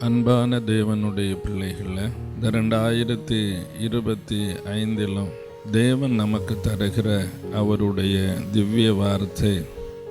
அன்பான தேவனுடைய பிள்ளைகளை இந்த ரெண்டாயிரத்தி இருபத்தி ஐந்திலும் தேவன் நமக்கு தருகிற அவருடைய திவ்ய வார்த்தை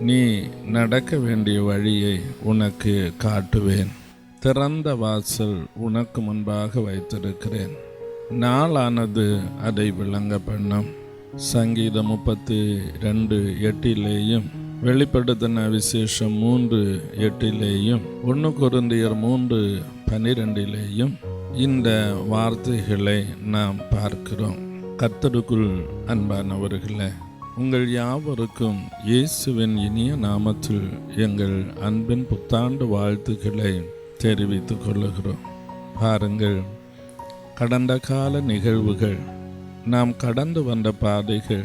நீ நடக்க வேண்டிய வழியை உனக்கு காட்டுவேன். திறந்த வாசல் உனக்கு முன்பாக வைத்திருக்கிறேன். நாளானது அதை விளங்க பண்ணும். சங்கீதம் முப்பத்தி ரெண்டு எட்டிலேயும் வெளிப்படுத்தின விசேஷம் மூன்று எட்டிலேயும் ஒன்று குருந்தியர் மூன்று பன்னிரெண்டிலேயும் இந்த வார்த்தைகளை நாம் பார்க்கிறோம். கர்த்தருக்குள் அன்பானவர்களே உங்கள் யாவருக்கும் இயேசுவின் இனிய நாமத்தில் எங்கள் அன்பின் புத்தாண்டு வாழ்த்துக்களை தெரிவித்துக் கொள்ளுகிறோம். பாருங்கள் கடந்த கால நிகழ்வுகள் நாம் கடந்து வந்த பாதைகள்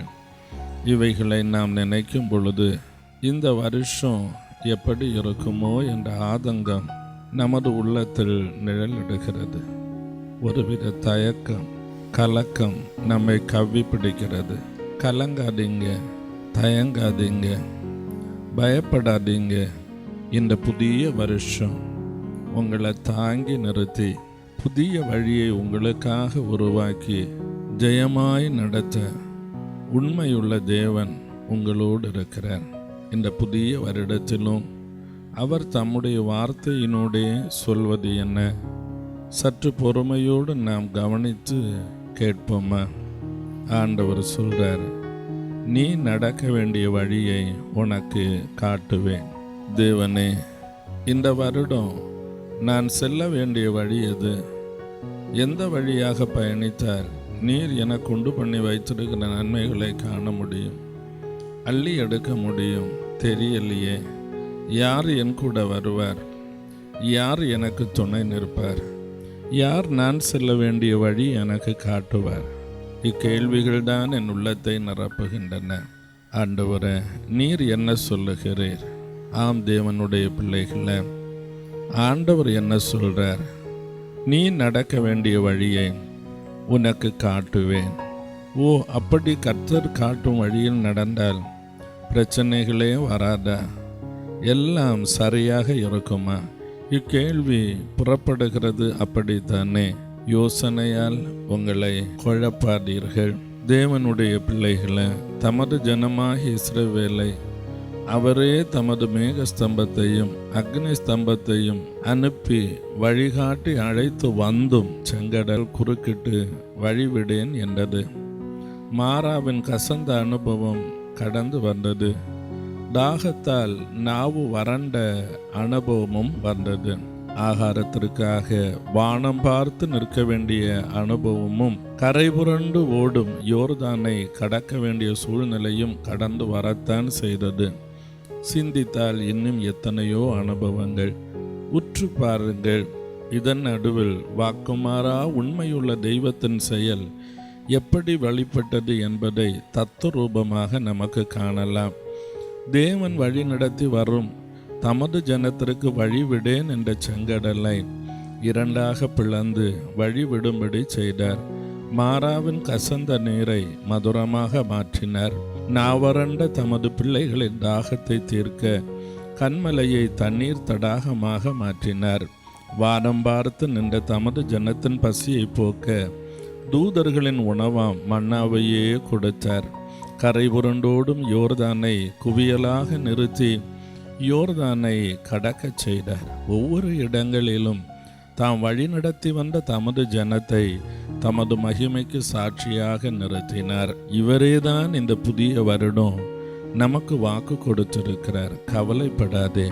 இவைகளை நாம் நினைக்கும் பொழுது இந்த வருஷம் எப்படி இருக்குமோ என்ற ஆதங்கம் நமது உள்ளத்தில் நிழலிடுகிறது. ஒருவித தயக்கம் கலக்கம் நம்மை கவ்வி பிடிக்கிறது. கலங்காதீங்க தயங்காதீங்க பயப்படாதீங்க. இந்த புதிய வருஷம் உங்களை தாங்கி நிறுத்தி புதிய வழியை உங்களுக்காக உருவாக்கி ஜெயமாய் நடத்த உண்மையுள்ள தேவன் உங்களோடு இருக்கிறார். இந்த புதிய வருடத்திலும் அவர் தம்முடைய வார்த்தையினூடே சொல்வது என்ன? சற்று பொறுமையோடு நாம் கவனித்து கேட்போமா? ஆண்டவர் சொல்றார் நீ நடக்க வேண்டிய வழியை உனக்கு காட்டுவேன். தேவனே இந்த வருடம் நான் செல்ல வேண்டிய வழி எது? எந்த வழியாக பயணித்தார்? நீர் என கொண்டு பண்ணி வைத்திருக்கிற நன்மைகளை காண முடியும். அள்ளி எடுக்க முடியும். தெரியலையே. யார் என் கூட வருவார்? யார் எனக்கு துணை நிற்பார்? யார் நான் செல்ல வேண்டிய வழி எனக்கு காட்டுவார்? இக்கேள்விகள்தான் என் உள்ளத்தை நிரப்புகின்றன. ஆண்டவரே நீர் என்ன சொல்லுகிறீர்? ஆம் தேவனுடைய பிள்ளைகளை. ஆண்டவர் என்ன சொல்கிறார் நீ நடக்க வேண்டிய வழியை உனக்கு காட்டுவேன். ஓ அப்படி கர்த்தர் காட்டும் வழியில் நடந்தால் பிரச்சனைகளே வராதா. எல்லாம் சரியாக இருக்குமா? இக்கேள்வி புறப்படுகிறது அப்படித்தானே? யோசனையால் உங்களை குழப்பாதீர்கள். தேவனுடைய பிள்ளைகளை தமது ஜனமாக இஸ்ரவேலை அவரே தமது மேக ஸ்தம்பத்தையும் அக்னி ஸ்தம்பத்தையும் அனுப்பி வழிகாட்டி அழைத்து வந்தும் செங்கடல் குறுக்கிட்டு வழிவிடேன் என்றது. மாறாவின் கசந்த அனுபவம் கடந்து வந்தது. தாகத்தால் நாவு வறண்ட அனுபவமும் வந்தது. ஆகாரத்திற்காக வானம் பார்த்து நிற்க வேண்டிய அனுபவமும் கரை புரண்டு ஓடும் யோர்தானை கடக்க வேண்டிய சூழ்நிலையும் கடந்து வரத்தான் செய்தது. சிந்தித்தால் இன்னும் எத்தனையோ அனுபவங்கள். உற்று பாருங்கள் இதன் நடுவில் வாக்குமாறா உண்மையுள்ள தெய்வத்தின் செயல் எப்படி வழிபட்டது என்பதை தத்துரூபமாக நமக்கு காணலாம். தேவன் வழி நடத்தி வரும் தமது ஜனத்திற்கு வழிவிடேன் என்ற செங்கடலை இரண்டாக பிளந்து வழிவிடும்படி செய்தார். மாறாவின் கசந்த நீரை மதுரமாக மாற்றினார். நாவரண்ட தமது பிள்ளைகளின் தாகத்தை தீர்க்க கண்மலையை தண்ணீர் தடாகமாக மாற்றினார். வானம் பார்த்து நின்ற தமது ஜனத்தின் பசியை போக்க தூதர்களின் உணவாம் மன்னாவையே கொடுத்தார். கரை புரண்டோடும் யோர்தானை குவியலாக நிறுத்தி யோர்தானை கடக்கச் செய்தார். ஒவ்வொரு இடங்களிலும் தாம் வழிநடத்தி வந்த தமது ஜனத்தை தமது மகிமைக்கு சாட்சியாக நிறுத்தினார். இவரேதான் இந்த புதிய வருடம் நமக்கு வாக்கு கொடுத்திருக்கிறார். கவலைப்படாதே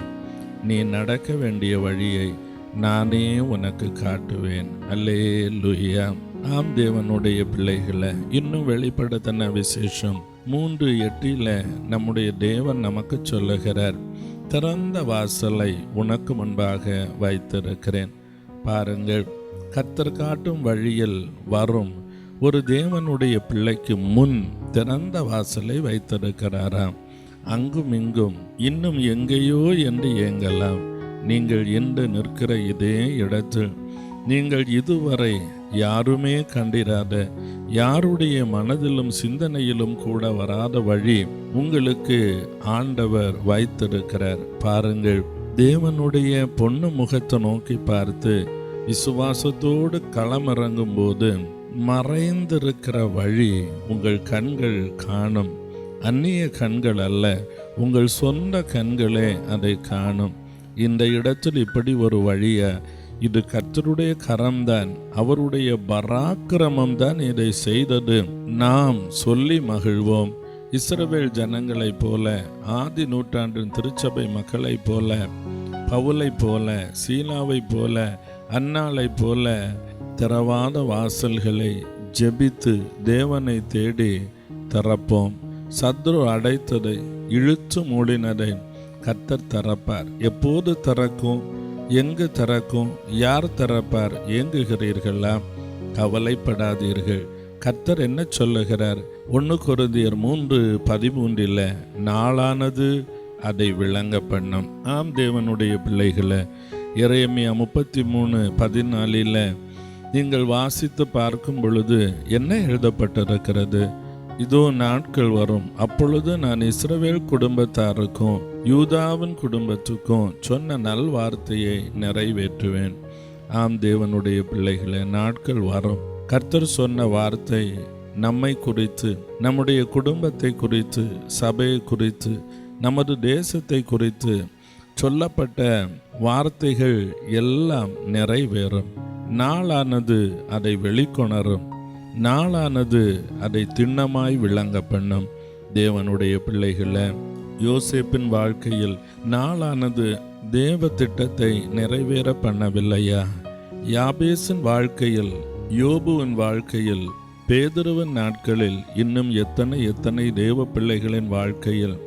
நீ நடக்க வேண்டிய வழியை நானே உனக்கு காட்டுவேன். அல்லே லுஹியா ஆம் தேவனுடைய பிள்ளைகளை இன்னும் வெளிப்படுத்தின விசேஷம் மூன்று எட்டில நம்முடைய தேவன் நமக்கு சொல்லுகிறார் திறந்த வாசலை உனக்கு முன்பாக வைத்திருக்கிறேன். பாருங்கள் கத்தர் காட்டும் வழியில் வரும் ஒரு தேவனுடைய பிள்ளைக்கு முன் திறந்த வாசலை வைத்திருக்கிறாராம். அங்கும் இங்கும் இன்னும் எங்கேயோ என்று ஏங்கலாம். நீங்கள் என்று நிற்கிற இதே இடத்தில் நீங்கள் இதுவரை யாருமே கண்டிராத யாருடைய மனதிலும் சிந்தனையிலும் கூட வராத வழி உங்களுக்கு ஆண்டவர் வைத்திருக்கிறார். பாருங்கள் தேவனுடைய பொண்ணு முகத்தை நோக்கி பார்த்து விசுவாசத்தோடு களமிறங்கும் போது மறைந்திருக்கிற வழி உங்கள் கண்கள் காணும். அந்நிய கண்கள் அல்ல உங்கள் சொந்த கண்களே அதை காணும். இந்த இடத்தில் இப்படி ஒரு வழியை இது கர்த்தருடைய கரம்தான். அவருடைய பராக்கிரமம் தான் இதை செய்தது. நாம் சொல்லி மகிழ்வோம். இஸ்ரவேல் ஜனங்களைப் போல ஆதி நூற்றாண்டின் திருச்சபை மக்களைப் போல பவுலைப் போல சீலாவைப் போல அன்னாளைப் போல திறவாத வாசல்களை ஜெபித்து தேவனை தேடி திறப்போம் சத்ரு அடைத்ததை இழுத்து மூடினதை கத்தர் திறப்பார் எப்போது திறக்கும் எங்கு திறக்கும் யார் திறப்பார் ஏங்குகிறீர்களா? கவலைப்படாதீர்கள். கர்த்தர் என்ன சொல்லுகிறார்? ஒன்று கொருந்தியர் மூன்று பதிமூன்றில் நாளானது அதை விளங்க பண்ணும். ஆம் தேவனுடைய பிள்ளைகளை இறையமியா முப்பத்தி மூணு பதினாலில் நீங்கள் வாசித்து பார்க்கும் பொழுது என்ன எழுதப்பட்டிருக்கிறது? இதோ நாட்கள் வரும். அப்பொழுது நான் இஸ்ரவேல் குடும்பத்தாருக்கும் யூதாவின் குடும்பத்துக்கும் சொன்ன நல் வார்த்தையை நிறைவேற்றுவேன். ஆம் தேவனுடைய பிள்ளைகளை நாட்கள் வரும். கர்த்தர் சொன்ன வார்த்தை நம்மை குறித்து நம்முடைய குடும்பத்தை குறித்து சபையை குறித்து நமது தேசத்தை குறித்து சொல்லப்பட்ட வார்த்தைகள் எல்லாம் நிறைவேறும். நாளானது அதை வெளிக்கொணரும். நாளானது அதை திண்ணமாய் விளங்க பண்ணும் தேவனுடைய பிள்ளைகளை யோசேப்பின் வாழ்க்கையில் நாளானது தேவ திட்டத்தை நிறைவேற பண்ணவில்லையா? யாபேசின் வாழ்க்கையில் யோபுவின் வாழ்க்கையில் பேதுருவின் நாட்களில் இன்னும் எத்தனை எத்தனை தேவ பிள்ளைகளின் வாழ்க்கையில்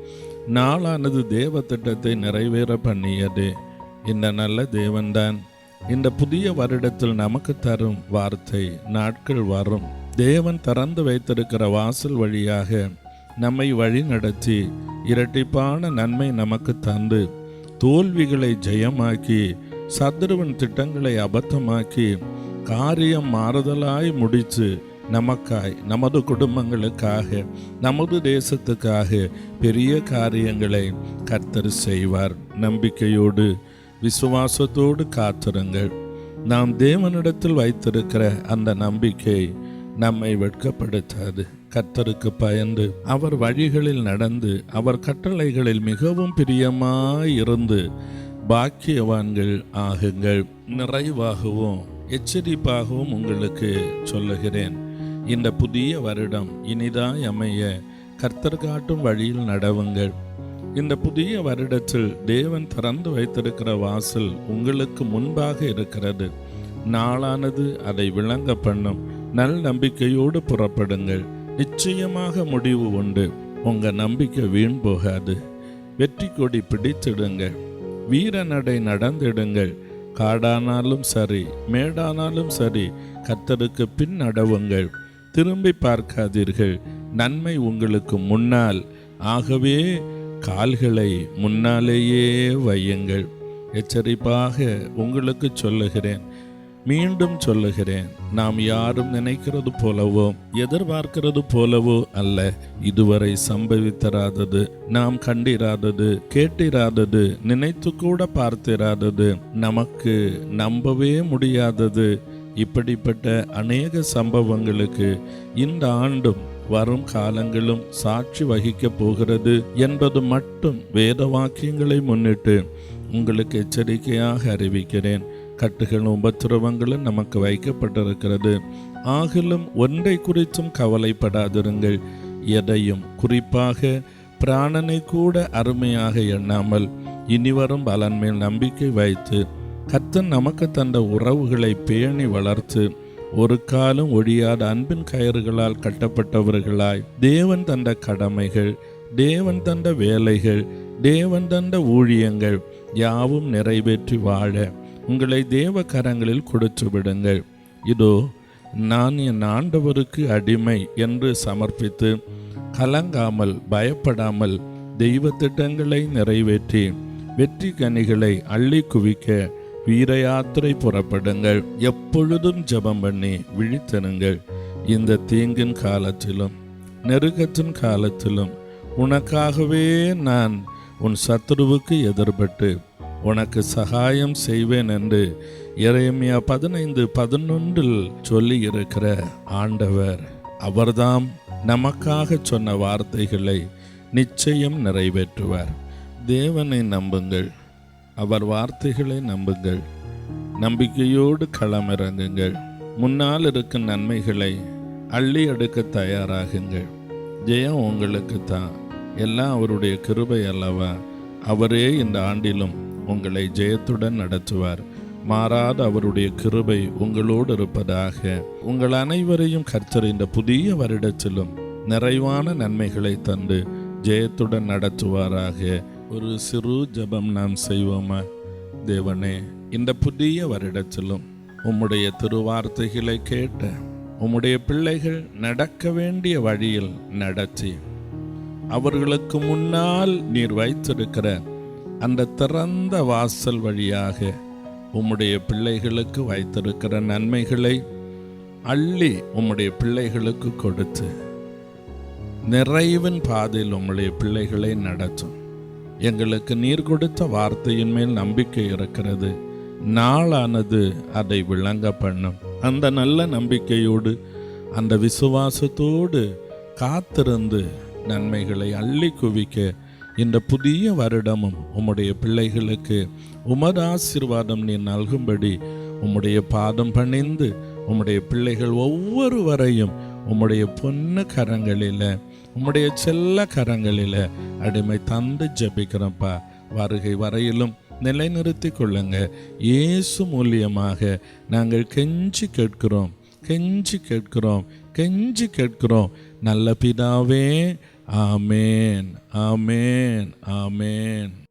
நாளானது தேவ திட்டத்தை நிறைவேற பண்ணியது? இந்த நல்ல தேவன்தான். இந்த புதிய வருடத்தில் நமக்கு தரும் வார்த்தை நாட்கள் வரும். தேவன் திறந்து வைத்திருக்கிற வாசல் வழியாக நம்மை வழி நடத்தி இரட்டிப்பான நன்மை நமக்கு தந்து தோல்விகளை ஜெயமாக்கி சத்ருவின் திட்டங்களை அபத்தமாக்கி காரியம் மாறுதலாய் முடித்து நமக்காய் நமது குடும்பங்களுக்காக நமது தேசத்துக்காக பெரிய காரியங்களை கர்த்தர் செய்வார். நம்பிக்கையோடு விசுவாசத்தோடு காத்திருங்கள். நாம் தேவனிடத்தில் வைத்திருக்கிற அந்த நம்பிக்கை நம்மை வெட்கப்படுத்தாது. கர்த்தருக்கு பயந்து அவர் வழிகளில் நடந்து அவர் கட்டளைகளில் மிகவும் பிரியமாயிருந்து பாக்கியவான்கள் ஆகுங்கள். நிறைவாகவும் எச்சரிப்பாகவும் உங்களுக்கு சொல்லுகிறேன். இந்த புதிய வருடம் இனிதாய் அமைய கர்த்தர் காட்டும் வழியில் நடவுங்கள். இந்த புதிய வருடத்தில் தேவன் திறந்து வைத்திருக்கிற வாசல் உங்களுக்கு முன்பாக இருக்கிறது. நாளானது அதை விளங்க பண்ணும். நல் நம்பிக்கையோடு புறப்படுங்கள். நிச்சயமாக முடிவு உண்டு. உங்கள் நம்பிக்கை வீண் போகாது. வெற்றி கொடி பிடித்திடுங்க. வீர நடை நடந்திடுங்கள். காடானாலும் சரி மேடானாலும் சரி கத்தருக்கு பின் நடவுங்கள். திரும்பி பார்க்காதீர்கள். நன்மை உங்களுக்கு முன்னால். ஆகவே கால்களை முன்னாலேயே வையுங்கள். எச்சரிப்பாக உங்களுக்கு சொல்லுகிறேன். மீண்டும் சொல்லுகிறேன் நாம் யாரும் நினைக்கிறது போலவோ எதிர்பார்க்கிறது போலவோ அல்ல. இதுவரை சம்பவித்தராதது நாம் கண்டிராதது கேட்டிராதது நினைத்து கூட பார்த்திராதது நமக்கு நம்பவே முடியாதது. இப்படிப்பட்ட அநேக சம்பவங்களுக்கு இந்த ஆண்டும் வரும் காலங்களும் சாட்சி வகிக்கப் போகிறது என்பது மட்டும் வேத வாக்கியங்களை முன்னிட்டு உங்களுக்கு எச்சரிக்கையாக அறிவிக்கிறேன். கட்டுகளும் உபத்திரவங்களும் நமக்கு வைக்கப்பட்டிருக்கிறது. ஆகிலும் ஒன்றை குறித்தும் கவலைப்படாதிருங்கள். எதையும் குறிப்பாக பிராணனை கூட அருமையாக எண்ணாமல் இனிவரும் பலன் மேல் நம்பிக்கை வைத்து கத்தன் நமக்கு தந்த உறவுகளை பேணி வளர்த்து ஒரு காலம் ஒழியாத அன்பின் கயிறுகளால் கட்டப்பட்டவர்களாய் தேவன் தந்த கடமைகள் தேவன் தந்த வேலைகள் தேவன் தந்த ஊழியங்கள் யாவும் நிறைவேற்றி வாழ உங்களை தேவ கரங்களில் கொடுத்து விடுங்கள் இதோ நான் என் ஆண்டவருக்கு அடிமை என்று சமர்ப்பித்து கலங்காமல் பயப்படாமல் தெய்வ திட்டங்களை நிறைவேற்றி வெற்றி கனிகளை அள்ளி குவிக்க வீர யாத்திரை புறப்படுங்கள். எப்பொழுதும் ஜெபம் பண்ணி விழித்தனுங்கள் இந்த தீங்கின் காலத்திலும் நெருக்கத்தின் காலத்திலும் உனக்காகவே நான் உன் சத்துருவுக்கு எதிர்பட்டு உனக்கு சகாயம் செய்வேன் என்று இறையமையா பதினைந்து பதினொன்றில் சொல்லி இருக்கிற ஆண்டவர். அவர்தாம் நமக்காக சொன்ன வார்த்தைகளை நிச்சயம் நிறைவேற்றுவார். தேவனை நம்புங்கள். அவர் வார்த்தைகளை நம்புங்கள். நம்பிக்கையோடு களமிறங்குங்கள். முன்னால் இருக்கும் நன்மைகளை அள்ளி எடுக்க தயாராகுங்கள். ஜெயம் உங்களுக்கு தான். எல்லாம் அவருடைய கிருபை அல்லவா? அவரே இந்த ஆண்டிலும் உங்களை ஜெயத்துடன் நடத்துவார். மாறாத அவருடைய கிருபை உங்களோடு இருப்பதாக. உங்கள் அனைவரையும் கர்த்தர் இந்த புதிய வருடத்திலும் நிறைவான நன்மைகளை தந்து ஜெயத்துடன் நடத்துவாராக. ஒரு சிறு ஜபம் நாம் செய்வோமா? தேவனே இந்த புதிய வருடத்திலும் உம்முடைய திருவார்த்தைகளை கேட்ட உம்முடைய பிள்ளைகள் நடக்க வேண்டிய வழியில் நடத்தி அவர்களுக்கு முன்னால் நீர் வைத்திருக்கிற அந்த திறந்த வாசல் வழியாக உம்முடைய பிள்ளைகளுக்கு வைத்திருக்கிற நன்மைகளை அள்ளி உம்முடைய பிள்ளைகளுக்கு கொடுத்து நிறைவின் பாதையில் உம்முடைய பிள்ளைகளை நடத்தும். எங்களுக்கு நீர் கொடுத்த வார்த்தையின் மேல் நம்பிக்கை இருக்கிறது. நாளானது அதை விளங்க பண்ணும். அந்த நல்ல நம்பிக்கையோடு அந்த விசுவாசத்தோடு காத்திருந்து நன்மைகளை அள்ளி குவிக்க இந்த புதிய வருடமும் உம்முடைய பிள்ளைகளுக்கு உமது ஆசிர்வாதம் நீ நல்கும்படி உம்முடைய பாதம் பணிந்து உம்முடைய பிள்ளைகள் ஒவ்வொருவரையும் உம்முடைய பொன்னு கரங்களில் உம்முடைய செல்ல கரங்களில் அடிமை தந்து ஜெபிக்கிறோம்ப்பா. வருகை வரையிலும் நிலைநிறுத்தி கொள்ளுங்க. இயேசு மூலியமாக நாங்கள் கெஞ்சி கேட்கிறோம் கெஞ்சி கேட்கிறோம் கெஞ்சி கேட்கிறோம். நல்ல பிதாவே Amén, amén, amén.